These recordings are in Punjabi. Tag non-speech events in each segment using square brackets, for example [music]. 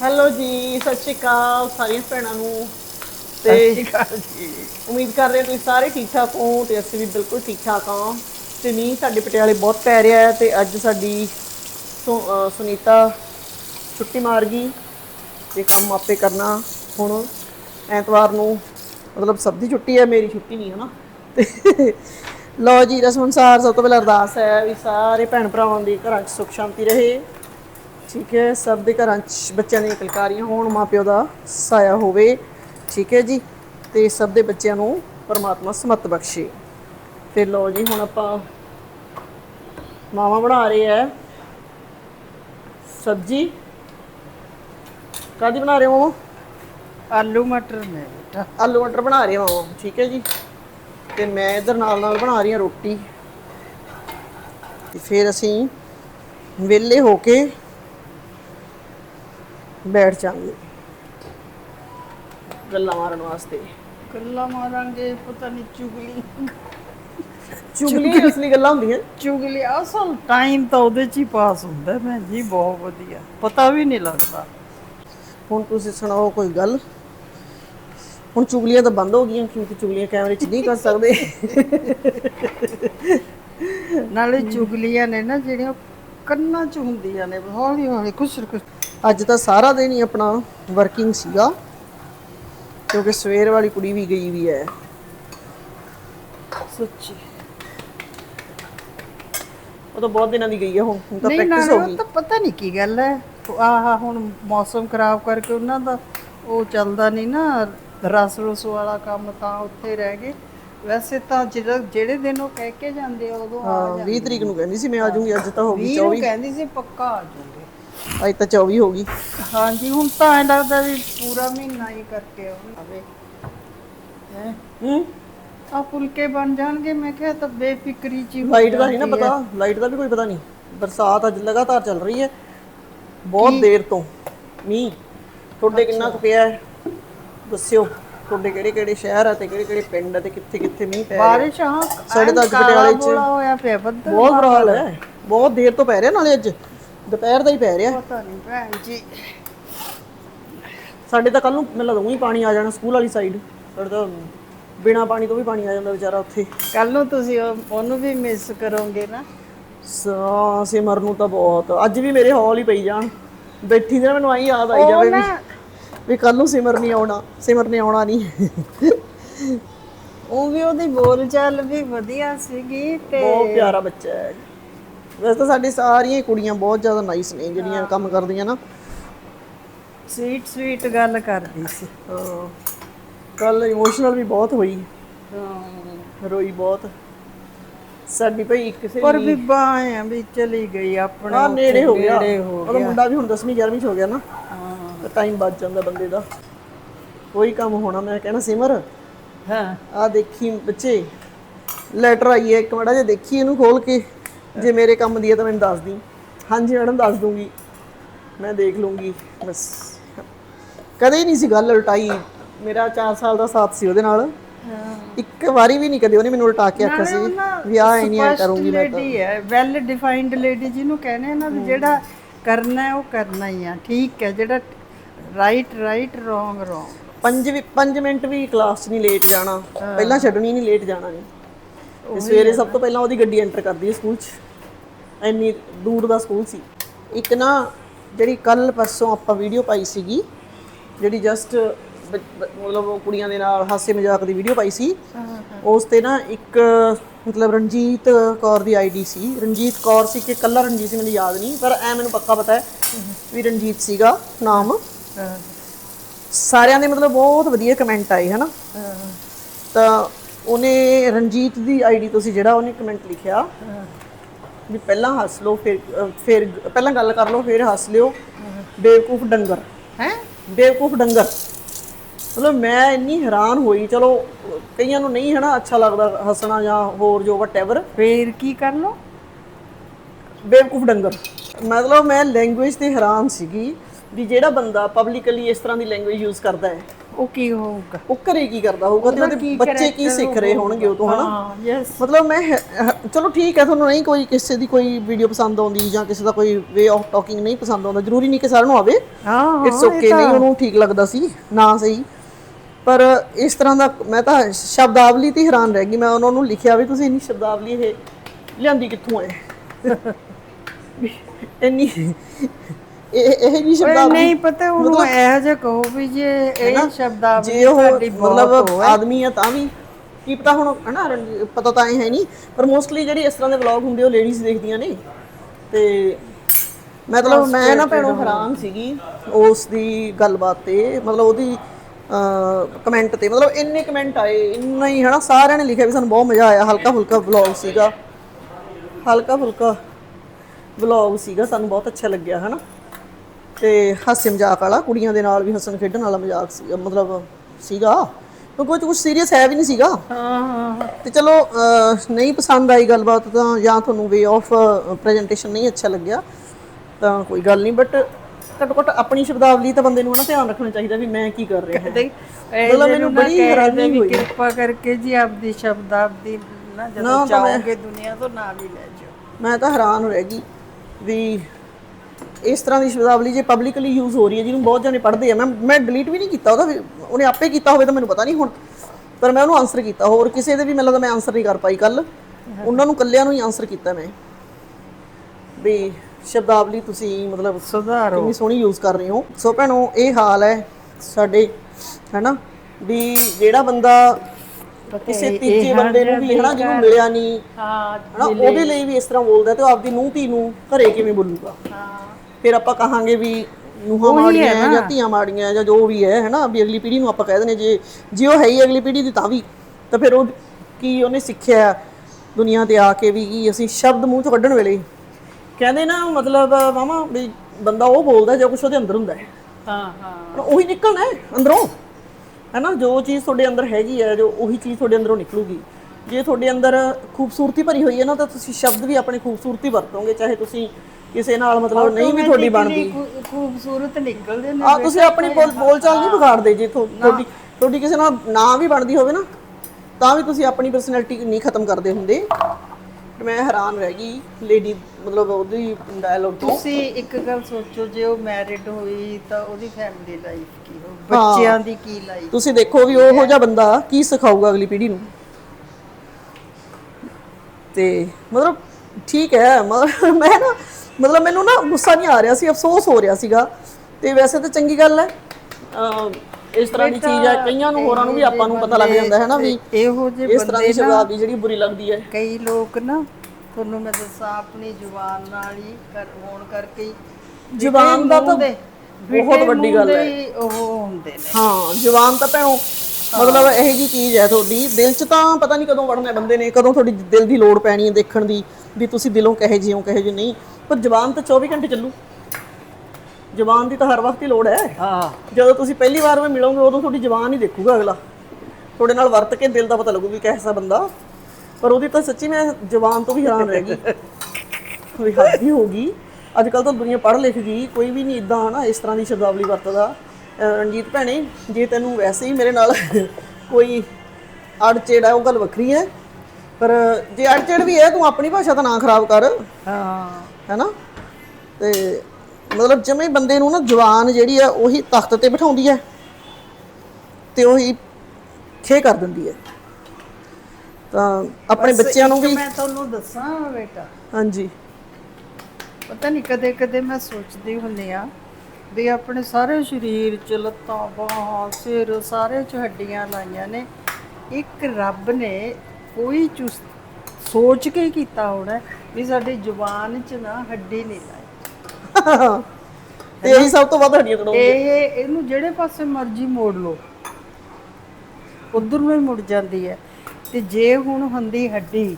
ਹੈਲੋ ਜੀ ਸਤਿ ਸ਼੍ਰੀ ਅਕਾਲ ਸਾਰੀਆਂ ਭੈਣਾਂ ਨੂੰ। ਸਤਿ ਤੇ ਸ਼੍ਰੀ ਅਕਾਲ ਜੀ। ਉਮੀਦ ਕਰ ਰਹੇ ਤੁਸੀਂ ਸਾਰੇ ਠੀਕ ਠਾਕ ਹੋ ਤੇ ਅਸੀਂ ਵੀ ਬਿਲਕੁਲ ਠੀਕ ਠਾਕ ਹਾਂ। ਤੇ ਮੀਂਹ ਸਾਡੇ ਪਟਿਆਲੇ ਬਹੁਤ ਪੈ ਰਿਹਾ ਹੈ ਤੇ ਅੱਜ ਸਾਡੀ ਸੁ- ਅਹ ਸੁਨੀਤਾ ਛੁੱਟੀ ਮਾਰ ਗਈ ਤੇ ਕੰਮ ਆਪੇ ਕਰਨਾ ਹੁਣ ਐਤਵਾਰ ਨੂੰ। ਮਤਲਬ ਸਭ ਦੀ ਛੁੱਟੀ ਹੈ ਮੇਰੀ ਛੁੱਟੀ ਨਹੀਂ ਹੈ ਨਾ ਤੇ ਲਓ ਜੀ ਰਸਮ ਅਨੁਸਾਰ ਸਭ ਤੋਂ ਪਹਿਲਾਂ ਅਰਦਾਸ ਹੈ ਵੀ ਸਾਰੇ ਭੈਣ ਭਰਾਵਾਂ ਦੇ ਘਰਾਂ 'ਚ ਸੁੱਖ ਸ਼ਾਂਤੀ ਰਹੇ। ਠੀਕ ਹੈ ਸਭ ਦੇ ਘਰਾਂ 'ਚ ਬੱਚਿਆਂ ਦੀਆਂ ਕਲਕਾਰੀਆਂ ਹੋਣ ਮਾਪਿਓ ਦਾ ਸਾਇਆ ਹੋਵੇ ਠੀਕ ਹੈ ਜੀ ਤੇ ਸਭ ਦੇ ਬੱਚਿਆਂ ਨੂੰ ਪਰਮਾਤਮਾ ਸਮਤ ਬਖਸ਼ੇ। ਤੇ ਲਓ ਜੀ ਹੁਣ ਆਪਾਂ ਮਾਵਾ ਬਣਾ ਰਹੇ ਆ ਸਬਜੀ? ਕਾਦੀ ਬਣਾ ਰਹੇ ਹੋ ਆਲੂ ਮਟਰ ਨੇ ਬੇਟਾ। ਆਲੂ ਮਟਰ ਬਣਾ ਰਹੇ ਹਾਂ ਠੀਕ ਹੈ ਜੀ। ਤੇ ਮੈਂ ਇਧਰ ਨਾਲ ਨਾਲ ਬਣਾ ਰਹੀ ਹਾਂ ਰੋਟੀ। ਤੇ ਫਿਰ ਅਸੀਂ ਵਿਹਲੇ ਹੋ ਕੇ ਬੈਠ ਜਾਵਾਂਗੇ ਗੱਲਾਂ ਮਾਰਨ ਵਾਸਤੇ। ਗੱਲਾਂ ਮਾਰਾਂਗੇ ਪਤਾ ਨਹੀਂ ਚੁਗਲੀ ਚੁਗਲੀ ਅਸਲੀ ਗੱਲਾਂ ਹੁੰਦੀਆਂ। ਚੁਗਲੀ ਅਸਲ ਟਾਈਮ ਤਾਂ ਉਹਦੇ ਚ ਹੀ ਪਾਸ ਹੁੰਦਾ ਮੈਂ ਜੀ ਬਹੁਤ ਵਧੀਆ। ਪਤਾ ਵੀ ਨਹੀਂ ਲੱਗਦਾ। ਹੁਣ ਤੁਸੀਂ ਸੁਣਾਓ ਕੋਈ ਗੱਲ? ਹੁਣ ਚੁਗਲੀਆਂ ਤਾਂ ਬੰਦ ਹੋ ਗਈਆਂ ਕਿਉਂਕਿ ਚੁਗਲੀਆਂ ਕੈਮਰੇ 'ਚ ਨਹੀਂ ਕਰ ਸਕਦੇ। ਨਾਲੇ ਚੁਗਲੀਆਂ ਨੇ ਨਾ ਜਿਹੜੀਆਂ ਕੰਨਾਂ ਚ ਹੁੰਦੀਆਂ ਨੇ ਹੌਲੀ ਹੌਲੀ ਕੁਛ ਕੁਛ ਅੱਜ ਤਾਂ ਸਾਰਾ ਦਿਨ ਹੀ ਆਪਣਾ ਵਰਕਿੰਗ ਸੀਗਾ ਕਿਉਂਕਿ ਸਵੇਰ ਵਾਲੀ ਕੁੜੀ ਵੀ ਗਈ ਵੀ ਹੈ। ਸੱਚੀ। ਉਹ ਤਾਂ ਬਹੁਤ ਦਿਨਾਂ ਦੀ ਗਈ ਹੈ ਹੁਣ ਹੁਣ ਤਾਂ ਨਹੀਂ ਪ੍ਰੈਕਟਿਸ ਨਾਲੇ ਹੋ ਉਹ ਗਈ। ਤਾਂ ਪਤਾ ਨਹੀਂ ਕੀ ਗੱਲ ਹੈ। ਆਹ ਹੁਣ ਮੌਸਮ ਖਰਾਬ ਕਰਕੇ ਉਹਨਾਂ ਦਾ ਉਹ ਚੱਲਦਾ ਨਹੀਂ ਨਾ ਰਸ ਰਸ ਵਾਲਾ ਕੰਮ ਤਾਂ ਉੱਥੇ ਰਹਿ ਗਏ। ਵੈਸੇ ਤਾਂ ਜਿਹੜਾ ਜਿਹੜੇ ਦਿਨ ਉਹ ਕਹਿ ਕੇ ਜਾਂਦੇ ਆ ਉਦੋਂ ਆ ਹਾਂ 20 ਤਰੀਕ ਨੂੰ ਕਹਿੰਦੀ ਸੀ ਮੈਂ ਆ ਜਾਊਂਗੀ ਅੱਜ ਤਾਂ ਹੋ ਗਈ 20 ਨੂੰ ਕਹਿੰਦੀ ਸੀ ਪੱਕਾ ਆ ਜਾਊਗੇ ਅੱਜ ਤਾਂ 24 ਹੋ ਗਈ। ਹਾਂਜੀ ਹੁਣ ਤਾਂ ਐ ਲੱਗਦਾ ਵੀ ਪੂਰਾ ਮਹੀਨਾ ਹੀ ਕਰਕੇ ਆਵੇ। ਹੈ? ਹੂੰ? ਆ ਫੁਲਕੇ ਬਣ ਜਾਣਗੇ ਮੈਂ ਕਿਹਾ ਤਾਂ ਬੇਫਿਕਰੀ ਚ ਹੀ ਹੋ ਲਾਈਟ ਦਾ ਨਹੀਂ ਨਾ ਜਾਂਦੀ ਹੈ। ਪਤਾ ਲਾਈਟ ਦਾ ਵੀ ਕੋਈ ਪਤਾ ਨਹੀਂ ਬਰਸਾਤ ਅੱਜ ਲਗਾਤਾਰ ਚੱਲ ਰਹੀ ਹੈ ਬਹੁਤ ਦੇਰ ਤੋਂ। ਮੀਂਹ। ਤੁਹਾਡੇ ਕਿੰਨਾ ਕੁ ਪਿਆ ਹੈ? ਦੱਸਿਓ ਤੁਹਾਡੇ ਕਿਹੜੇ ਕਿਹੜੇ ਸ਼ਹਿਰ ਆ ਤੇ ਕਿਹੜੇ ਕਿਹੜੇ ਪਿੰਡ ਆ ਤੇ ਕਿੱਥੇ ਕਿੱਥੇ ਮੀਂਹ ਪੈ ਰਿਹਾ ਬਾਰਿਸ਼ ਆ ਸਾਡੇ ਤਾਂ ਅੱਜ ਪਟਿਆਲੇ 'ਚ ਹੋਇਆ ਪਿਆ ਬੱਦਲ ਬਹੁਤ ਬੁਰਾ ਹਾਲ ਹੈ ਬਹੁਤ ਦੇਰ ਤੋਂ ਪੈ ਰਿਹਾ ਨਾਲੇ ਅੱਜ। ਦੁਪਹਿਰ ਦਾ ਹੀ ਪੈ ਰਿਹਾ। ਪਤਾ ਨਹੀਂ ਭੈਣ ਜੀ। ਸਾਡੇ ਤਾਂ ਕੱਲ ਨੂੰ ਮੈਨੂੰ ਲੱਗਦਾ ਪਾਣੀ ਆ ਜਾਣਾ ਸਕੂਲ ਵਾਲੀ ਸਾਈਡ ਸਾਡੇ ਤਾਂ ਬਿਨਾ ਪਾਣੀ ਤੋਂ ਵੀ ਪਾਣੀ ਆ ਜਾਂਦਾ ਵਿਚਾਰਾ ਉੱਥੇ। ਕੱਲ ਨੂੰ ਤੁਸੀਂ ਉਹ- ਉਹਨੂੰ ਵੀ ਮਿਸ ਕਰੋਗੇ ਨਾ। ਸਾ ਸਿਮਰ ਨੂੰ ਤਾਂ ਬਹੁਤ। ਅੱਜ ਵੀ ਮੇਰੇ ਹੌਲ ਹੀ ਪਈ ਜਾਣ। ਬੈਠੀ ਦੇ ਮੈਨੂੰ ਆਈ ਯਾਦ ਆਈ ਉਹ ਜਾਵੇ ਵੀ ਨਾ ਵੀ ਕੱਲ ਨੂੰ ਸਿਮਰ ਨਹੀਂ ਆਉਣਾ। ਸਿਮਰ ਨੇ ਆਉਣਾ ਨਹੀਂ। ਉਹ ਵੀ ਉਹਦੀ ਬੋਲ ਚਾਲ ਵੀ ਵਧੀਆ ਸੀਗੀ ਤੇ ਬਹੁਤ ਪਿਆਰਾ ਬੱਚਾ ਹੈ। ਵੈਸੇ ਤਾਂ ਸਾਡੀ ਸਾਰੀਆਂ ਹੀ ਕੁੜੀਆਂ ਬਹੁਤ ਜ਼ਿਆਦਾ ਨਾਈਸ ਨੇ ਜਿਹੜੀਆਂ ਕੰਮ ਕਰਦੀਆਂ ਨਾ। ਸਵੀਟ ਸਵੀਟ ਗੱਲ ਕਰਦੀ ਸੀ। ਕੱਲ ਇਮੋਸ਼ਨਲ ਵੀ ਬਹੁਤ ਹੋਈ। ਹਾਂ। ਰੋਈ ਬਹੁਤ। ਸਾਡੀ ਭਈ ਇੱਕ ਕਿਸੇ ਪਰ ਵੀ ਬਾਹਾਂ ਵੀ ਚਲੀ ਗਈ ਆਪਣੇ ਨੇੜੇ ਹੋ ਗਿਆ। ਉਹਦਾ ਮੁੰਡਾ ਵੀ ਹੁਣ 10ਵੀਂ 11ਵੀਂ ਚ ਹੋ ਗਿਆ ਨਾ। ਹਾਂ। ਤਾਂ ਟਾਈਮ ਬਚ ਜਾਂਦਾ ਬੰਦੇ ਦਾ। ਕੋਈ ਕੰਮ ਹੋਣਾ ਮੈਂ ਕਹਿਣਾ ਸਿਮਰ ਹਾਂ। ਆ ਦੇਖੀ ਬੱਚੇ। ਲੈਟਰ ਆਈ ਹੈ ਇੱਕ ਮੜਾ ਜੇ ਦੇਖੀ ਇਹਨੂੰ ਖੋਲ ਕੇ। ਜੇ ਮੇਰੇ ਕੰਮ ਦੀ ਹੈ ਤਾਂ ਮੈਨੂੰ ਦੱਸ ਦੀ। ਹਾਂਜੀ ਮੈਡਮ ਦੱਸ ਦੂੰਗੀ। ਮੈਂ ਦੇਖ ਲੂੰਗੀ। ਬਸ। ਕਦੇ ਹੀ ਨਹੀਂ ਸੀ ਗੱਲ ਉਲਟਾਈ। ਮੇਰਾ 4 ਸਾਲ ਦਾ ਸਾਥ ਸੀ ਉਹਦੇ ਨਾਲ। ਇੱਕ ਵਾਰੀ ਵੀ ਨਹੀਂ ਕਦੇ ਉਹਨੇ ਮੈਨੂੰ ਉਲਟਾ ਕੇ ਆਖਿਆ ਸੀ ਵੀ ਆ ਇਹ ਨਹੀਂ ਕਰੂੰਗੀ ਮੈਂ ਤਾਂ। ਹੈ ਵੈਲ ਡਿਫਾਈਨਡ ਲੇਡੀ ਜਿਹਨੂੰ ਕਹਿੰਦੇ ਆ ਨਾ ਜਿਹੜਾ ਕਰਨਾ ਹੈ ਉਹ ਕਰਨਾ ਹੀ ਆ। ਠੀਕ ਹੈ ਜਿਹੜਾ ਰਾਈਟ ਰਾਈਟ ਰੋਂਗ ਰੋਂਗ ਪੰਜ ਵੀ 5 ਮਿੰਟ ਵੀ ਕਲਾਸ ਨਹੀਂ ਲੇਟ ਜਾਣਾ। ਪਹਿਲਾਂ ਛੱਡਣੀ ਨਹੀਂ ਲੇਟ ਜਾਣਾ ਨਹੀਂ। ਤੇ ਸਵੇਰੇ ਸਭ ਤੋਂ ਪਹਿਲਾਂ ਉਹਦੀ ਗੱਡੀ ਐਂਟਰ ਕਰਦੀ ਹੈ ਸਕੂਲ 'ਚ। ਇੰਨੀ ਦੂਰ ਦਾ ਸਕੂਲ ਸੀ। ਇੱਕ ਨਾ ਜਿਹੜੀ ਕੱਲ ਪਰਸੋਂ ਆਪਾਂ ਵੀਡੀਓ ਪਾਈ ਸੀਗੀ ਜਿਹੜੀ ਜਸਟ ਮਤਲਬ ਉਹ ਕੁੜੀਆਂ ਦੇ ਨਾਲ ਹਾਸੇ ਮਜ਼ਾਕ ਦੀ ਵੀਡੀਓ ਪਾਈ ਸੀ ਉਸ ਤੇ ਨਾ ਇੱਕ ਮਤਲਬ ਰਣਜੀਤ ਕੌਰ ਦੀ ਆਈਡੀ ਸੀ। ਰਣਜੀਤ ਕੌਰ ਸੀ ਕਿ ਕੱਲਾ ਰਣਜੀਤ ਸੀ ਮੈਨੂੰ ਯਾਦ ਨਹੀਂ ਪਰ ਐ ਮੈਨੂੰ ਪੱਕਾ ਪਤਾ ਹੈ ਵੀ ਰਣਜੀਤ ਸੀਗਾ ਨਾਮ। ਸਾਰਿਆਂ ਦੇ ਮਤਲਬ ਬਹੁਤ ਵਧੀਆ ਕਮੈਂਟ ਆਏ ਹਨਾ? ਤਾਂ ਉਹਨੇ ਰਣਜੀਤ ਦੀ ਆਈਡੀ ਤੋਂ ਸੀ ਜਿਹੜਾ ਉਹਨੇ ਕਮੈਂਟ ਲਿਖਿਆ ਵੀ ਪਹਿਲਾਂ ਹੱਸ ਲਓ ਫਿਰ ਫਿਰ ਪਹਿਲਾਂ ਗੱਲ ਕਰ ਲਓ ਫਿਰ ਹੱਸ ਲਿਓ। ਬੇਵਕੂਫ ਡੰਗਰ। ਹੈ? ਬੇਵਕੂਫ ਡੰਗਰ। ਮਤਲਬ ਮੈਂ ਇੰਨੀ ਹੈਰਾਨ ਹੋਈ ਚਲੋ ਕਈਆਂ ਨੂੰ ਨਹੀਂ ਹਨਾ ਅੱਛਾ ਲੱਗਦਾ ਹੱਸਣਾ ਜਾਂ ਹੋਰ ਜੋ ਵਟਐਵਰ ਫੇਰ ਕੀ ਕਰ ਲੋ ਬੇਵਕੂਫ ਡੰਗਰ। ਮਤਲਬ ਮੈਂ ਲੈਂਗੁਏਜ ਤੇ ਹੈਰਾਨ ਸੀਗੀ ਵੀ ਜਿਹੜਾ ਬੰਦਾ ਪਬਲਿਕਲੀ ਇਸ ਤਰ੍ਹਾਂ ਦੀ ਲੈਂਗੁਏਜ ਯੂਜ਼ ਕਰਦਾ ਹੈ। ਉਹ ਕੀ ਹੋਊਗਾ? ਉਹ ਘਰੇ ਕੀ ਕਰਦਾ ਹੋਊਗਾ ਤੇ ਉਹਦੇ ਬੱਚੇ ਕੀ ਸਿੱਖ ਰਹੇ ਹੋਣਗੇ ਉਹ ਤੋਂ ਹਨਾ? ਹਾਂ ਯੈਸ ਮਤਲਬ ਮੈਂ ਹ- ਹ- ਚਲੋ ਠੀਕ ਹੈ ਤੁਹਾਨੂੰ ਨਹੀਂ ਕੋਈ ਕਿਸੇ ਦੀ ਕੋਈ ਵੀਡੀਓ ਪਸੰਦ ਆਉਂਦੀ ਜਾਂ ਕਿਸੇ ਦਾ ਕੋਈ ਵੇ ਆਫ ਟਾਕਿੰਗ ਨਹੀਂ ਪਸੰਦ ਆਉਂਦਾ ਜ਼ਰੂਰੀ ਨਹੀਂ ਕਿ ਸਾਰਿਆਂ ਨੂੰ ਆਵੇ। ਹਾਂ ਇਟਸ ਓਕੇ ਨਹੀਂ ਉਹਨੂੰ ਠੀਕ ਲੱਗਦਾ ਸੀ ਨਾ ਸਹੀ। ਪਰ ਇਸ ਤਰ੍ਹਾਂ ਦਾ ਮੈਂ ਤਾਂ ਸ਼ਬਦਾਵਲੀ ਤੇ ਹੈਰਾਨ ਰਹਿ ਗਈ ਮੈਂ ਉਹਨਾਂ ਨੂੰ ਲਿਖਿਆ ਵੀ ਤੁਸੀਂ ਇੰਨੀ ਸ਼ਬਦਾਵਲੀ ਇਹ ਲਿਆਂਦੀ ਕਿੱਥੋਂ ਵੀ [laughs] ਇੰਨੀ ਇਹ ਇਹ ਜੀ ਸ਼ਬਦਾਵਲੀ ਨਹੀਂ ਪਤਾ ਉਹਨੂੰ ਇਹੋ ਜਿਹਾ ਕਹੋ ਵੀ ਜੇ ਇਹ ਸ਼ਬਦਾਵਲੀ ਜੇ ਉਹ ਮਤਲਬ ਆਦਮੀ ਆ ਤਾਂ ਵੀ ਕੀ ਪਤਾ ਹੁਣ ਹਨਾ ਪਤਾ ਤਾਂ ਇਹ ਹੈ ਨਹੀਂ ਪਰ ਮੋਸਟਲੀ ਜਿਹੜੀ ਇਸ ਤਰ੍ਹਾਂ ਦੇ ਵਲੌਗ ਹੁੰਦੇ ਉਹ ਲੇਡੀਜ਼ ਦੇਖਦੀਆਂ ਨੇ। ਤੇ ਮਤਲਬ ਮੈਂ ਨਾ ਭੈਣੋਂ ਹੈਰਾਨ ਸੀਗੀ ਉਸ ਦੀ ਗੱਲਬਾਤ ਤੇ ਮਤਲਬ ਉਹਦੀ ਕਮੈਂਟ ਤੇ। ਮਤਲਬ ਇੰਨੇ ਕਮੈਂਟ ਆਏ ਇੰਨਾ ਹੀ ਹਨਾ ਸਾਰਿਆਂ ਨੇ ਲਿਖਿਆ ਵੀ ਸਾਨੂੰ ਬਹੁਤ ਮਜ਼ਾ ਆਇਆ। ਹਲਕਾ ਫੁਲਕਾ ਵਲੌਗ ਸੀਗਾ। ਹਲਕਾ ਫੁਲਕਾ ਵਲੌਗ ਸੀਗਾ ਸਾਨੂੰ ਬਹੁਤ ਅੱਛਾ ਲੱਗਿਆ ਹਨਾ ਤੇ ਹਾਸੇ ਮਜ਼ਾਕ ਵਾਲਾ ਕੁੜੀਆਂ ਦੇ ਨਾਲ ਵੀ ਹੱਸਣ ਖੇਡਣ ਵਾਲਾ ਮਜ਼ਾਕ ਸੀ ਮਤਲਬ ਸੀਗਾ। ਕਿਉਂਕਿ ਕੁਝ ਸੀਰੀਅਸ ਹੈ ਵੀ ਨਹੀਂ ਸੀਗਾ। ਹਾਂ ਹਾਂ ਤੇ ਚਲੋ ਨਹੀਂ ਪਸੰਦ ਆਈ ਗੱਲਬਾਤ ਤਾਂ ਜਾਂ ਤੁਹਾਨੂੰ ਵੇ ਆਫ ਪ੍ਰੈਜੈਂਟੇਸ਼ਨ ਨਹੀਂ ਅੱਛਾ ਲੱਗਿਆ ਤਾਂ ਕੋਈ ਗੱਲ ਨਹੀਂ ਬਟ ਘੱਟੋ ਘੱਟ ਆਪਣੀ ਸ਼ਬਦਾਵਲੀ ਤਾਂ ਬੰਦੇ ਨੂੰ ਨਾ ਧਿਆਨ ਰੱਖਣਾ ਚਾਹੀਦਾ ਵੀ ਮੈਂ ਕੀ ਕਰ ਰਿਹਾ ਹਾਂ। ਮਤਲਬ ਮੈਨੂੰ ਬੜੀ ਹੈਰਾਨੀ ਹੋਈ। ਕਿਰਪਾ ਕਰਕੇ ਜੀ ਆਪਦੀ ਸ਼ਬਦਾਵਲੀ ਨਾ ਜਦੋਂ ਚਾਹੋਗੇ ਦੁਨੀਆ ਤੋਂ ਨਾਲ ਹੀ ਲੈ ਜਾਓ ਮੈਂ ਤਾਂ ਹੈਰਾਨ ਰਹਿ ਗਈ ਵੀ ਇਸ ਤਰ੍ਹਾਂ ਦੀ ਸ਼ਬਦਾਵਲੀ ਜੇ ਪਬਲਿਕਲੀ ਯੂਜ਼ ਹੋ ਰਹੀ ਹੈ ਜਿਹਨੂੰ ਬਹੁਤ ਜਣੇ ਪੜ੍ਹਦੇ ਆ ਮੈਂ ਮੈਂ ਡਿਲੀਟ ਵੀ ਨਹੀਂ ਕੀਤਾ ਉਹਦਾ ਉਹਨੇ ਆਪੇ ਕੀਤਾ ਹੋਵੇ ਤਾਂ ਮੈਨੂੰ ਪਤਾ ਨਹੀਂ ਹੁਣ ਪਰ ਮੈਂ ਉਹਨੂੰ ਆਨਸਰ ਕੀਤਾ ਹੋਰ ਕਿਸੇ ਦੇ ਵੀ ਮੈਨੂੰ ਲੱਗਦਾ ਮੈਂ ਆਨਸਰ ਨਹੀਂ ਕਰ ਪਾਈ ਕੱਲ। ਉਹਨਾਂ ਨੂੰ ਕੱਲਿਆਂ ਨੂੰ ਹੀ ਆਨਸਰ ਕੀਤਾ ਮੈਂ। ਵੀ ਸ਼ਬਦਾਵਲੀ ਤੁਸੀਂ ਮਤਲਬ ਸੁਧਾਰੋ। ਕਿੰਨੀ ਸੋਹਣੀ ਯੂਜ਼ ਕਰ ਰਹੇ ਹੋ। ਸੋ ਭੈਣੋ ਇਹ ਹਾਲ ਹੈ ਸਾਡੇ ਹੈਨਾ? ਵੀ ਜਿਹੜਾ ਬੰਦਾ ਕਿਸੇ ਤੀਜੇ ਬੰਦੇ ਨੂੰ ਵੀ ਹੈਨਾ ਜਿਹਨੂੰ ਮਿਲਿਆ ਨਹੀਂ ਹਾਂ ਉਹਦੇ ਲਈ ਵੀ ਇਸ ਤਰ੍ਹਾਂ ਬੋਲਦਾ ਤੇ ਉਹ ਆਪਦੀ ਨੂੰਹ ਧੀ ਨੂੰ ਘਰੇ ਕਿਵੇਂ ਬੋਲੂਗਾ? ਹਾਂ। ਫਿਰ ਆਪਾਂ ਕਹਾਂਗੇ ਵੀ ਨੂੰਹਾਂ ਮਾੜੀਆਂ ਜਾਂ ਧੀਆਂ ਮਾੜੀਆਂ ਜਾਂ ਜੋ ਵੀ ਹੈ ਹਨਾ? ਵੀ ਅਗਲੀ ਪੀੜ੍ਹੀ ਨੂੰ ਆਪਾਂ ਕਹਿ ਦਿੰਦੇ ਜੇ ਜੇ ਉਹ ਹੈ ਹੀ ਅਗਲੀ ਪੀੜ੍ਹੀ ਦੀ ਤਾਂ ਵੀ। ਤਾਂ ਫਿਰ ਉਹ ਕੀ ਉਹਨੇ ਸਿੱਖਿਆ ਦੁਨੀਆ ਤੇ ਆ ਕੇ ਵੀ ਕੀ ਅਸੀਂ ਸ਼ਬਦ ਮੂੰਹ ਚੋਂ ਕੱਢਣ ਵੇਲੇ। ਕਹਿੰਦੇ ਨਾ ਮਤਲਬ ਮਾਮਾ ਵੀ ਬੰਦਾ ਉਹ ਬੋਲਦਾ ਜੋ ਕੁਝ ਉਹਦੇ ਅੰਦਰ ਹੁੰਦਾ ਹੈ। ਹਾਂ ਹਾਂ। ਉਹੀ ਨਿਕਲਣਾ ਹੈ ਅੰਦਰੋਂ। ਹੈਨਾ? ਜੋ ਚੀਜ਼ ਤੁਹਾਡੇ ਅੰਦਰ ਹੈਗੀ ਹੈ ਜੋ ਉਹੀ ਚੀਜ਼ ਤੁਹਾਡੇ ਅੰਦਰੋਂ ਨਿਕਲੂਗੀ। ਜੇ ਤੁਹਾਡੇ ਅੰਦਰ ਖੂਬਸੂਰਤੀ ਭਰੀ ਹੋਈ ਹੈ ਨਾ ਤਾਂ ਤੁਸੀਂ ਸ਼ਬਦ ਵੀ ਆਪਣੇ ਖੂਬਸੂਰਤੀ ਵਰਤੋਗੇ ਚਾਹੇ ਤੁਸੀਂ ਕਿਸੇ ਨਾਲ ਮਤਲਬ ਨਹੀਂ ਵੀ ਤੁਹਾਡੀ ਬਣਦੀ। ਖੂ- ਖੂਬਸੂਰਤ ਨਿਕਲਦੇ ਨੇ ਆ ਤੁਸੀਂ ਆਪਣੀ ਬੋਲ ਬੋਲਚਾਲ ਨਹੀਂ ਵਿਗਾੜਦੇ ਜੇ ਤੁਹਾ- ਤੁਹਾਡੀ ਤੁਹਾਡੀ ਕਿਸੇ ਨਾਲ ਨਾ ਵੀ ਬਣਦੀ ਹੋਵੇ ਨਾ ਤਾਂ ਵੀ ਤੁਸੀਂ ਆਪਣੀ ਪਰਸਨੈਲਿਟੀ ਨਹੀਂ ਖਤਮ ਕਰਦੇ ਹੁੰਦੇ। ਤੇ ਮੈਂ ਹੈਰਾਨ ਰਹਿ ਗਈ ਲੇਡੀ ਮਤਲਬ ਉਹਦੀ ਡਾਇਲੌਗ ਤੋਂ। ਤੁਸੀਂ ਇੱਕ ਗੱਲ ਸੋਚੋ ਜੇ ਉਹ ਮੈਰਿਡ ਹੋਈ ਤਾਂ ਉਹਦੀ ਫੈਮਿਲੀ ਲਾਈਫ ਕੀ ਹੋ। ਬੱਚਿਆਂ ਦੀ ਕੀ ਲਾਈਫ ਤੁਸੀਂ ਦੇਖੋ ਵੀ ਉਹੋ ਜਿਹਾ ਬੰਦਾ ਕੀ ਸਿਖਾਊਗਾ ਅਗਲੀ ਪੀੜ੍ਹੀ ਨੂੰ। ਤੇ ਮਤਲਬ ਠੀਕ ਹੈ ਮਤਲਬ ਮੈਂ ਨਾ ਮਤਲਬ ਮੈਨੂੰ ਨਾ ਗੁੱਸਾ ਨਹੀਂ ਆ ਰਿਹਾ ਸੀ ਅਫਸੋਸ ਹੋ ਰਿਹਾ ਸੀਗਾ। ਤੇ ਵੈਸੇ ਤਾਂ ਚੰਗੀ ਗੱਲ ਹੈ। ਅਮ ਇਸ ਤਰ੍ਹਾਂ ਦੀ ਚੀਜ਼ ਹੈ ਕਈਆਂ ਨੂੰ ਹੋਰਾਂ ਨੂੰ ਵੀ ਆਪਾਂ ਨੂੰ ਪਤਾ ਲੱਗ ਜਾਂਦਾ ਹੈ ਨਾ ਵੀ ਇਹੋ ਜਿਹੇ ਇਸ ਤਰ੍ਹਾਂ ਦੀ ਸ਼ਬਦਾਵਲੀ ਜਿਹੜੀ ਬੁਰੀ ਲੱਗਦੀ ਹੈ। ਕਈ ਲੋਕ ਨਾ ਤੁਹਾਨੂੰ ਮੈਂ ਦੱਸਾਂ ਆਪਣੀ ਜ਼ੁਬਾਨ ਨਾਲ ਹੀ ਕਰ ਹੋਣ ਕਰਕੇ ਹੀ ਜ਼ੁਬਾਨ ਦਾ ਤਾਂ ਬਹੁਤ ਵੱਡੀ ਗੱਲ ਹੈ। ਉਹ ਹੁੰਦੇ ਨੇ। ਹਾਂ ਜਵਾਨ ਤਾਂ ਭੈਣੋ ਮਤਲਬ ਇਹ ਜੀ ਚੀਜ਼ ਹੈ ਤੁਹਾਡੀ। ਦਿਲ 'ਚ ਤਾਂ ਪਤਾ ਨਹੀਂ ਕਦੋਂ ਵੜਨਾ ਬੰਦੇ ਨੇ ਕਦੋਂ ਤੁਹਾਡੀ ਦਿਲ ਦੀ ਲੋੜ ਪੈਣੀ ਹੈ ਦੇਖਣ ਦੀ ਵੀ ਤੁਸੀਂ ਦਿਲੋਂ ਕਹੇ ਜਿਉਂ ਕਹੇ ਜੀ ਨਹੀਂ। ਪਰ ਜਵਾਨ ਤਾਂ 24 ਘੰਟੇ ਚੱਲੂ। ਜਵਾਨ ਦੀ ਤਾਂ ਹਰ ਵਕਤ ਹੀ ਲੋੜ ਹੈ। ਹਾਂ। ਜਦੋਂ ਤੁਸੀਂ ਪਹਿਲੀ ਵਾਰ ਵਿੱਚ ਮਿਲੋਗੇ ਉਦੋਂ ਤੁਹਾਡੀ ਜਵਾਨ ਹੀ ਦੇਖੂਗਾ ਅਗਲਾ। ਤੁਹਾਡੇ ਨਾਲ ਵਰਤ ਕੇ ਦਿਲ ਦਾ ਪਤਾ ਲੱਗੂ ਵੀ ਕਿਹਦਾ ਬੰਦਾ। ਪਰ ਉਹਦੀ ਤਾਂ ਸੱਚੀ ਮੈਂ ਜਵਾਨ ਤੋਂ ਵੀ ਹੈਰਾਨ ਰਹਿ ਗਈ। ਵੀ ਹੱਦ ਹੀ ਹੋ ਗਈ। ਅੱਜ ਕੱਲ ਤਾਂ ਦੁਨੀਆ ਪੜ੍ਹ ਲਿਖ ਗਈ। ਕੋਈ ਵੀ ਨਹੀਂ ਇਦਾਂ ਨਾ ਇਸ ਤਰ੍ਹਾਂ ਦੀ ਸ਼ਬਦਾਵਲੀ ਵਰਤਦਾ। ਅਹ ਰਣਜੀਤ ਭੈਣੇ ਜੇ ਤੈਨੂੰ ਵੈਸੇ ਹੀ ਮੇਰੇ ਨਾਲ ਕੋਈ ਅੜਚੇੜ ਹੈ ਉਹ ਗੱਲ ਵੱਖਰੀ ਹੈ। ਪਰ ਜੇ ਅੜਚੇੜ ਵੀ ਹੈ ਤੂੰ ਆਪਣੀ ਭਾਸ਼ਾ ਦਾ ਨਾਂ ਖਰਾਬ ਕਰ। ਹਾਂ। ਹੈਨਾ? ਤੇ ਮਤਲਬ ਜਿਵੇਂ ਬੰਦੇ ਨੂੰ ਨਾ ਜਵਾਨ ਜਿਹੜੀ ਆ ਉਹੀ ਤਖਤ ਤੇ ਬਿਠਾਉਂਦੀ ਹੈ ਤੇ ਉਹੀ ਖੇ ਕਰ ਦਿੰਦੀ ਹੈ ਤਾਂ ਆਪਣੇ ਬੱਚਿਆਂ ਨੂੰ ਵੀ ਮੈਂ ਤੁਹਾਨੂੰ ਦੱਸਾਂ ਬੇਟਾ। ਹਾਂਜੀ। ਪਤਾ ਨਹੀਂ ਕਦੇ ਕਦੇ ਮੈਂ ਸੋਚਦੀ ਹੁੰਦੀ ਆ ਵੀ ਆਪਣੇ ਸਾਰੇ ਸਰੀਰ ਚ ਲੱਤਾਂ ਬਾਹਾਂ ਸਿਰ ਸਾਰੇ ਚ ਹੱਡੀਆਂ ਲਾਈਆਂ ਨੇ। ਇੱਕ ਰੱਬ ਨੇ ਕੋਈ ਚੁਸ ਸੋਚ ਕੇ ਕੀਤਾ ਹੋਣਾ। ਵੀ ਸਾਡੀ ਜ਼ੁਬਾਨ ਚ ਨਾ ਹੱਡੀ ਨਹੀਂ ਲਾਈ ਤੇ ਇਹੀ ਸਭ ਤੋਂ ਵੱਧ ਹੱਡੀਆਂ ਤੜਾਉਂਦੀ ਇਹ ਇਹਨੂੰ ਜਿਹੜੇ ਪਾਸੇ ਮਰਜ਼ੀ ਮੋੜ ਲਓ। ਉਧਰ ਨੂੰ ਹੀ ਮੁੜ ਜਾਂਦੀ ਹੈ। ਤੇ ਜੇ ਹੁਣ ਹੁੰਦੀ ਹੱਡੀ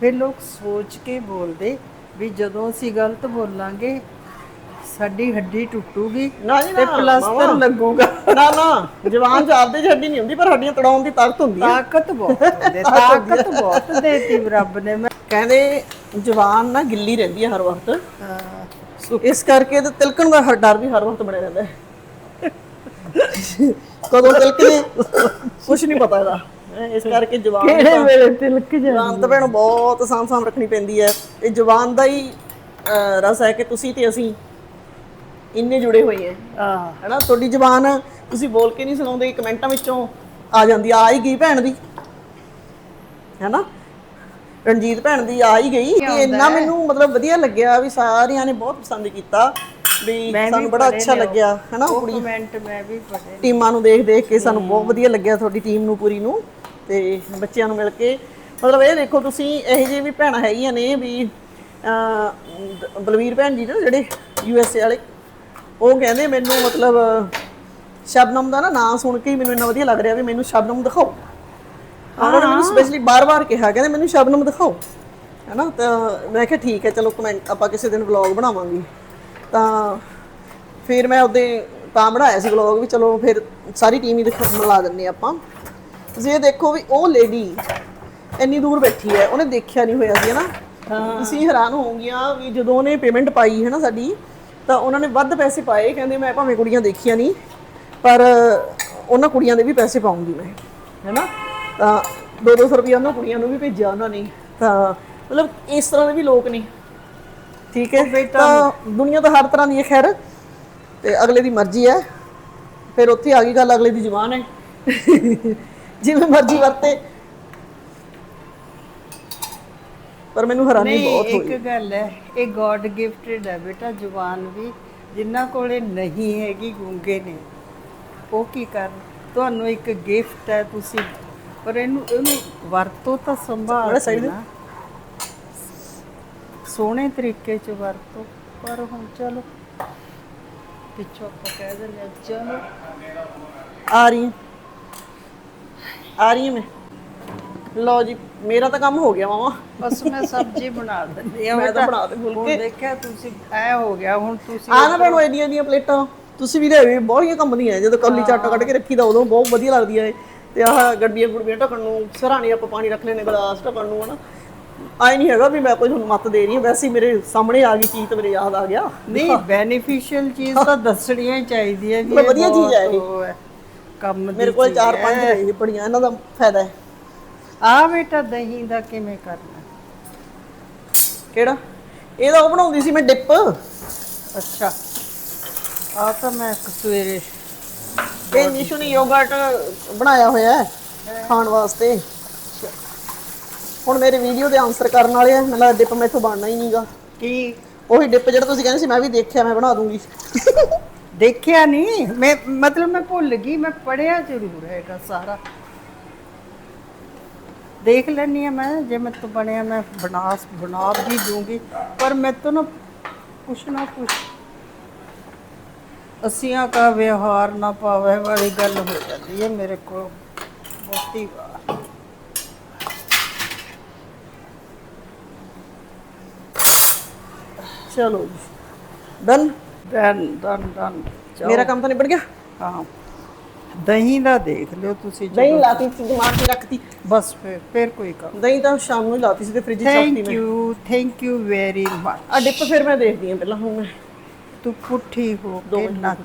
ਫਿਰ ਲੋਕ ਸੋਚ ਕੇ ਬੋਲਦੇ ਵੀ ਜਦੋਂ ਅਸੀਂ ਗਲਤ ਬੋਲਾਂਗੇ ਸਾਡੀ ਹੱਡੀ ਟੁੱਟੂਗੀ ਨਾ ਜੀ ਤੇ ਨਾ। ਮਾਮਾ। ਲੱਗੂਗਾ। ਨਾ ਨਾ। ਜਵਾਨ ਚ ਆਪਦੇ 'ਚ ਹੱਡੀ ਨਹੀਂ ਹੁੰਦੀ ਪਰ ਹੱਡੀਆਂ ਤੜਾਉਣ ਦੀ ਤਾਕਤ ਹੁੰਦੀ ਹੈ। ਤਾਕਤ ਬਹੁਤ ਦੇ ਤਾਕਤ ਬਹੁਤ ਦੇਤੀ ਰੱਬ ਨੇ। ਮੈਂ ਕਹਿੰਦੇ ਜਵਾਨ ਨਾ ਗਿੱਲੀ ਰਹਿੰਦੀ ਹੈ ਹਰ ਵਕਤ। ਹਾਂ, ਇਸ ਕਰਕੇ ਤੇ ਤਿਲਕਣ ਦਾ ਹਰ ਡਰ ਵੀ ਹਰ ਵਕਤ ਬਣਿਆ ਰਹਿੰਦਾ ਹੈ। ਕਦੋਂ ਤਿਲਕਦੇ ਕੁਝ ਨਹੀਂ ਪਤਾ ਇਹਦਾ। ਇਸ ਕਰਕੇ ਜਵਾਨ ਕਿਹੜੇ ਵੇਲੇ ਤਿਲਕ ਜਾ ਜਵਾਨ ਤਾਂ ਭੈਣ ਬਹੁਤ ਸਾਂਭ ਸਾਂਭ ਰੱਖਣੀ ਪੈਂਦੀ ਹੈ। ਇਹ ਜਵਾਨ ਦਾ ਹੀ ਅਹ, ਰਸ ਹੈ ਕਿ ਤੁਸੀਂ ਤੇ ਅਸੀਂ ਇੰਨੇ ਜੁੜੇ ਹੋਏ ਹਾਂ। ਆ ਹੈਨਾ? ਤੁਹਾਡੀ ਜ਼ਬਾਨ ਤੁਸੀਂ ਬੋਲ ਕੇ ਨਹੀਂ ਸੁਣਾਉਂਦੇ ਕਮੈਂਟਾਂ ਵਿੱਚੋਂ ਆ ਜਾਂਦੀ ਆ ਹੀ ਗਈ ਭੈਣ ਦੀ। ਹੈਨਾ? ਰਣਜੀਤ ਭੈਣ ਦੀ ਆ ਹੀ ਗਈ ਤੇ ਇੰਨਾ ਮੈਨੂੰ ਮਤਲਬ ਵਧੀਆ ਲੱਗਿਆ ਵੀ ਸਾਰਿਆਂ ਨੇ ਬਹੁਤ ਪਸੰਦ ਕੀਤਾ ਵੀ ਸਾਨੂੰ ਬੜਾ ਅੱਛਾ ਲੱਗਿਆ ਹੈਨਾ ਉਹ ਕਮੈਂਟ ਮੈਂ ਵੀ ਪੜ੍ਹੇ ਟੀਮਾਂ ਨੂੰ ਦੇਖ ਦੇਖ ਕੇ ਸਾਨੂੰ ਬਹੁਤ ਵਧੀਆ ਲੱਗਿਆ ਤੁਹਾਡੀ ਟੀਮ ਨੂੰ ਪੂਰੀ ਨੂੰ ਤੇ ਬੱਚਿਆਂ ਨੂੰ ਮਿਲ ਕੇ। ਮਤਲਬ ਇਹ ਦੇਖੋ ਤੁਸੀਂ ਇਹੋ ਜਿਹੇ ਵੀ ਭੈਣਾਂ ਹੈਗੀਆਂ ਨੇ ਵੀ ਬਲਵੀਰ ਭੈਣ ਜੀ ਨਾ ਜਿਹੜੇ ਯੂ ਐਸ ਏ ਵਾਲੇ ਉਹ ਕਹਿੰਦੇ ਮੈਨੂੰ ਮਤਲਬ ਸ਼ਬਨਮ ਦਾ ਨਾ ਨਾਮ ਸੁਣ ਕੇ ਹੀ ਮੈਨੂੰ ਇੰਨਾ ਵਧੀਆ ਲੱਗ ਰਿਹਾ ਵੀ ਮੈਨੂੰ ਸ਼ਬਨਮ ਦਿਖਾਓ। ਉਹਨਾਂ ਨੇ ਮੈਨੂੰ ਸਪੈਸ਼ਲੀ ਬਾਰ-ਬਾਰ ਕਿਹਾ ਕਹਿੰਦੇ ਮੈਨੂੰ ਸ਼ਬਨਮ ਦਿਖਾਓ। ਹੈਨਾ ਤਾਂ ਮੈਂ ਕਿਹਾ ਠੀਕ ਹੈ ਚਲੋ ਕਮੈਂਟ ਆਪਾਂ ਕਿਸੇ ਦਿਨ ਵਲੌਗ ਬਣਾਵਾਂਗੇ। ਤਾਂ ਫਿਰ ਮੈਂ ਉਹਦੇ ਤਾਂ ਬਣਾਇਆ ਸੀ ਵਲੌਗ ਵੀ ਚਲੋ ਫਿਰ ਸਾਰੀ ਟੀਮ ਹੀ ਦਿਖਾ ਮਿਲਾ ਦਿੰਨੇ ਆਪਾਂ। ਤੁਸੀਂ ਇਹ ਦੇਖੋ ਵੀ ਉਹ ਲੇਡੀ ਇੰਨੀ ਦੂਰ ਬੈਠੀ ਹੈ ਉਹਨੇ ਦੇਖਿਆ ਨਹੀਂ ਹੋਇਆ ਸੀ ਹਨਾ? ਤੁਸੀਂ ਹੈਰਾਨ ਹੋਵੋਗੀਆਂ ਵੀ ਜਦੋਂ ਉਹਨੇ ਪੇਮੈਂਟ ਪਾਈ ਹੈ ਨਾ ਸਾਡੀ ਤਾਂ ਉਹਨਾਂ ਨੇ ਵੱਧ ਪੈਸੇ ਪਾਏ ਕਹਿੰਦੇ ਮੈਂ ਭਾਵੇਂ ਕੁੜੀਆਂ ਦੇਖੀਆਂ ਨਹੀਂ ਪਰ ਉਹਨਾਂ ਕੁੜੀਆਂ ਦੇ ਵੀ ਪੈਸੇ ਪਾਉਂਗੀ ਮੈਂ ਹੈਨਾ? ਤਾਂ 2-200 ਰੁਪਏ ਉਹਨਾਂ ਕੁੜੀਆਂ ਨੂੰ ਵੀ ਭੇਜਿਆ ਉਹਨਾਂ ਨੇ। ਤਾਂ ਮਤਲਬ ਇਸ ਤਰ੍ਹਾਂ ਦੇ ਵੀ ਲੋਕ ਨੇ। ਠੀਕ ਹੈ ਤਾਂ ਦੁਨੀਆ ਤਾਂ ਹਰ ਤਰ੍ਹਾਂ ਦੀ ਹੈ ਖੈਰ। ਤੇ ਅਗਲੇ ਦੀ ਮਰਜ਼ੀ ਹੈ। ਫਿਰ ਉੱਥੇ ਆ ਗਈ ਗੱਲ ਅਗਲੇ ਦੀ ਜ਼ੁਬਾਨ ਹੈ। ਜਿਵੇਂ ਮਰਜ਼ੀ ਵਰਤੇ। ਪਰ ਮੈਨੂੰ ਹੈਰਾਨੀ ਬਹੁਤ ਹੋਈ। ਇੱਕ ਗੱਲ ਹੈ ਇਹ ਗੋਡ ਗਿਫਟਡ ਹੈ ਬੇਟਾ ਜ਼ੁਬਾਨ ਵੀ। ਜਿਨ੍ਹਾਂ ਕੋਲੇ ਨਹੀਂ ਹੈਗੀ ਗੂੰਗੇ ਨੇ। ਉਹ ਕੀ ਕਰਨ? ਤੁਹਾਨੂੰ ਇੱਕ ਗਿਫਟ ਹੈ ਤੁਸੀਂ ਪਰ ਇਹਨੂੰ ਇਹਨੂੰ ਵਰਤੋ ਤਾਂ ਸੰਭਾਲ ਕੇ। ਸੋਹਣੇ ਤਰੀਕੇ ਚ ਵਰਤੋ ਪਰ ਹੁਣ ਚਲੋ। ਪਿੱਛੋਂ ਆਪਾਂ ਕਹਿ ਦਿੰਦੇ ਹਾਂ, ਚਲੋ। ਆ ਰਹੀ ਹਾਂ। ਆ ਰਹੀ ਹਾਂ ਮੈਂ। ਲਓ ਜੀ ਮੇਰਾ ਤਾਂ ਕੰਮ ਹੋ ਗਿਆ ਮਾਮਾ ਬਸ ਮੈਂ ਸਬਜ਼ੀ ਬਣਾ ਦਿੰਦੀ ਆ ਮੈਂ ਤਾਂ ਬਣਾ ਦੇ ਫੁਲਕੇ। ਹੁਣ ਦੇਖਿਆ ਤੁਸੀਂ ਐ ਹੋ ਗਿਆ ਹੁਣ ਤੁਸੀਂ ਆ ਨਾ ਭੈਣੋ ਇਹਦੀਆਂ ਦੀਆਂ ਪਲੇਟਾਂ। ਤੁਸੀਂ ਵੀ ਲੈ ਬਹੁਤੀਆਂ ਕੰਪਨੀਆਂ ਜਦੋਂ ਕੌਲੀ ਚਾਟਾ ਕੱਢ ਕੇ ਰੱਖੀਦਾ ਉਦੋਂ ਬਹੁਤ ਵਧੀਆ ਲੱਗਦੀਆਂ ਏ ਤੇ ਆਹ ਗੱਡੀਆਂ ਗੁੜੀਆਂ ਢੱਕਣ ਨੂੰ ਸਰਾਣੇ ਆਪਾਂ ਪਾਣੀ ਰੱਖ ਲੈਨੇ ਗਲਾਸ ਢੱਕਣ ਨੂੰ ਹਨਾ। ਆਏ ਨਹੀਂ ਹੈਗਾ ਵੀ ਮੈਂ ਕੋਈ ਤੁਹਾਨੂੰ ਮੱਤ ਦੇ ਰਹੀ ਹਾਂ ਵੈਸੇ ਮੇਰੇ ਸਾਹਮਣੇ ਆ ਗਈ ਚੀਜ਼ ਤੇ ਮੇਰੇ ਯਾਦ ਆ ਗਿਆ। ਨਹੀਂ ਬੈਨੀਫੀਸ਼ੀਅਲ ਚੀਜ਼ ਤਾਂ ਦੱਸਣੀਆਂ ਹੀ ਚਾਹੀਦੀਆਂ ਵੀ ਮੈਂ ਵਧੀਆ ਚੀਜ਼ ਹੈ ਇਹ। ਕੰਮ ਮੇਰੇ ਕੋਲ ਚੀਜ਼ ਚਾਰ ਹੈ। ਪੰਜ ਨੇ ਇਹ ਬੜੀਆਂ ਇਹਨਾਂ ਦਾ ਫਾਇਦਾ ਹੈ। ਆ ਬੇਟਾ ਦਹੀਂ ਦਾ ਕਿਵੇਂ ਕਰਨਾ? ਕਿਹੜਾ? ਇਹਦਾ ਉਹ ਬਣਾਉਂਦੀ ਸੀ ਮੈਂ ਡਿਪ। ਅੱਛਾ ਆ ਤਾਂ ਮੈਂ ਇੱਕ ਸਵੇਰੇ ਇਹ ਨਿਸ਼ੂ ਨੇ ਯੋਗਰਟ ਬਣਾਇਆ ਹੋਇਆ ਹੈ ਖਾਣ ਵਾਸਤੇ। ਹੁਣ ਮੇਰੇ ਵੀਡੀਓ ਦੇ ਆਨਸਰ ਕਰਨ ਵਾਲੇ ਆ ਮੈਨੂੰ ਡਿਪ ਮੈਥੋਂ ਬਣਨਾ ਹੀ ਨਹੀਂਗਾ। ਕੀ? ਉਹੀ ਡਿਪ ਜਿਹੜਾ ਤੁਸੀਂ ਕਹਿੰਦੇ ਸੀ ਮੈਂ ਵੀ ਦੇਖਿਆ ਮੈਂ ਬਣਾ ਦੂੰਗੀ। ਦੇਖਿਆ ਨਹੀਂ? ਮੈਂ ਮਤਲਬ ਮੈਂ ਭੁੱਲ ਗਈ ਮੈਂ ਪੜਿਆ ਜ਼ਰੂਰ ਹੈਗਾ ਸਾਰਾ। ਦੇਖ ਲੈਣੀ ਆ ਮੈਂ ਜੇ ਮੈਂ ਤੋਂ ਬਣਿਆ ਮੈਂ ਬਣਾ ਬਣਾ ਵੀ ਦੂੰਗੀ। ਪਰ ਮੈਂ ਤੋਂ ਨਾ ਕੁਛ ਨਾ ਕੁਛ ਅਸੀਆਂ ਕਾ ਵਿਵਹਾਰ ਨਾ ਪਾਵੇ ਵਾਲੀ ਗੱਲ ਹੋ ਜਾਂਦੀ ਹੈ ਮੇਰੇ ਕੋਲ ਬਹੁਤੀ ਵਾਰ ਚਲੋ ਜੀ ਡਨ ਦਨ ਦਨ ਦਨ ਮੇਰਾ ਕੰਮ ਤਾਂ ਨਿਬੜ ਗਿਆ ਹਾਂ ਦਹੀਂ ਦਾ ਦੇਖ ਲਿਓ ਤੁਸੀਂ ਜੀ। ਦਹੀਂ ਲਾਤੀ ਸੀ ਦਿਮਾਗ 'ਚ ਰੱਖਤੀ ਬਸ ਫਿਰ ਫਿਰ ਕੋਈ ਕੰਮ ਦਹੀਂ ਤਾਂ ਸ਼ਾਮ ਨੂੰ ਹੀ ਲਾਤੀ ਸੀ ਤੇ ਫ੍ਰਿਜ 'ਚ ਰੱਖਤੀ ਥੈਂਕ ਮੈਂ you thank you very much ਆ ਡਿਪ ਫਿਰ ਮੈਂ ਦੇਖਦੀ ਹਾਂ ਪਹਿਲਾਂ ਹੁਣ ਮੈਂ ਤੂੰ ਪੁੱਠੀ ਹੋ ਕੇ ਨੱਚ।